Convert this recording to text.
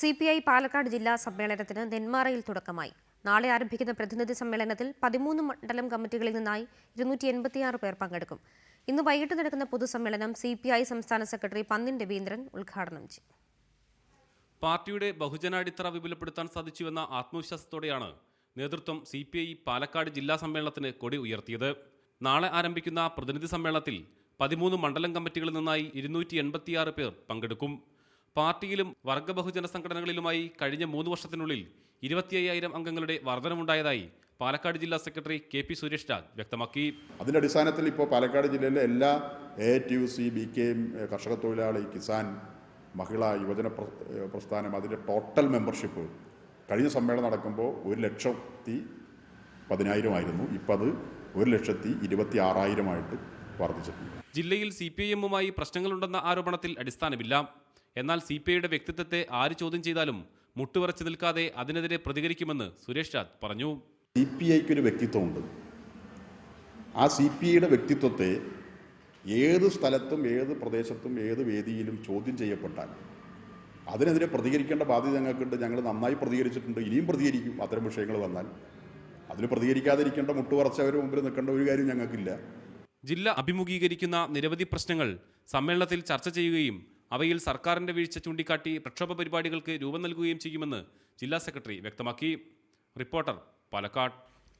C P I Palakkad ജില്ലാ സമ്മേളനത്തിന് നെന്മാറയിൽ തുടക്കമായി. നാളെ ആരംഭിക്കുന്ന പ്രതിനിധി സമ്മേളനത്തിൽ പതിമൂന്ന് മണ്ഡലം കമ്മിറ്റികളിൽ നിന്നായി ഇരുന്നൂറ്റി എൺപത്തിയാറ് പേർ പങ്കെടുക്കും. ഇന്ന് വൈകിട്ട് നടക്കുന്ന പൊതുസമ്മേളനം സി പി ഐ സംസ്ഥാന സെക്രട്ടറി പന്നിൻ രവീന്ദ്രൻ ഉദ്ഘാടനം ചെയ്യും. പാർട്ടിയുടെ ബഹുജനാടിത്തറ വിപുലപ്പെടുത്താൻ സാധിച്ചുവെന്ന ആത്മവിശ്വാസത്തോടെയാണ് നേതൃത്വം സി പി ഐ പാലക്കാട് ജില്ലാ സമ്മേളനത്തിന് കൊടി ഉയർത്തിയത്. നാളെ ആരംഭിക്കുന്ന പ്രതിനിധി സമ്മേളനത്തിൽ പതിമൂന്ന് മണ്ഡലം കമ്മിറ്റികളിൽ നിന്നായി ഇരുന്നൂറ്റി എൺപത്തിയാറ് പേർ പങ്കെടുക്കും. പാർട്ടിയിലും വർഗ ബഹുജന സംഘടനകളിലുമായി കഴിഞ്ഞ മൂന്ന് വർഷത്തിനുള്ളിൽ ഇരുപത്തിയ്യായിരം അംഗങ്ങളുടെ വർധനമുണ്ടായതായി പാലക്കാട് ജില്ലാ secretary K P Suresh Raj വ്യക്തമാക്കി. അതിന്റെ അടിസ്ഥാനത്തിൽ ഇപ്പോൾ പാലക്കാട് ജില്ലയിലെ എല്ലാ A T U C B K M കർഷക തൊഴിലാളി കിസാൻ മഹിള യുവജന പ്രസ്ഥാനം അതിന്റെ ടോട്ടൽ മെമ്പർഷിപ്പ് കഴിഞ്ഞ സമ്മേളനം നടക്കുമ്പോൾ ഒരു ലക്ഷത്തി പതിനായിരമായിരുന്നു ഇപ്പം അത് ഒരു ലക്ഷത്തി ഇരുപത്തി ആറായിരമായിട്ട് വർദ്ധിച്ചിട്ടുണ്ട്. ജില്ലയിൽ സി പി ഐ എമ്മുമായി പ്രശ്നങ്ങളുണ്ടെന്ന ആരോപണത്തിൽ അടിസ്ഥാനമില്ല. എന്നാൽ സി പി ഐയുടെ വ്യക്തിത്വത്തെ ആര് ചോദ്യം ചെയ്താലും മുട്ടുവറച്ച് നിൽക്കാതെ അതിനെതിരെ പ്രതികരിക്കുമെന്ന് സുരേഷ് രാജ് പറഞ്ഞു. സി പി ഐക്ക് ഒരു വ്യക്തിത്വമുണ്ട്. ആ സി പി ഐയുടെ വ്യക്തിത്വത്തെ ഏത് സ്ഥലത്തും ഏത് പ്രദേശത്തും ഏത് വേദിയിലും ചോദ്യം ചെയ്യപ്പെട്ടാൽ അതിനെതിരെ പ്രതികരിക്കേണ്ട ബാധ്യത ഞങ്ങൾക്കുണ്ട്. ഞങ്ങൾ നന്നായി പ്രതികരിച്ചിട്ടുണ്ട്. ഇനിയും പ്രതികരിക്കും. അത്തരം വിഷയങ്ങൾ വന്നാൽ അതിൽ പ്രതികരിക്കാതിരിക്കേണ്ട മുട്ടുവറച്ചവർ മുമ്പിൽ നിൽക്കേണ്ട ഒരു കാര്യം ഞങ്ങൾക്കില്ല. ജില്ല അഭിമുഖീകരിക്കുന്ന നിരവധി പ്രശ്നങ്ങൾ സമ്മേളനത്തിൽ ചർച്ച ചെയ്യുകയും അവയിൽ സർക്കാരിന്റെ വീഴ്ച ചൂണ്ടിക്കാട്ടി പ്രക്ഷോഭ പരിപാടികൾക്ക് രൂപം നൽകുകയും ചെയ്യുമെന്ന് ജില്ലാ സെക്രട്ടറി വ്യക്തമാക്കി. റിപ്പോർട്ടർ പാലക്കാട്.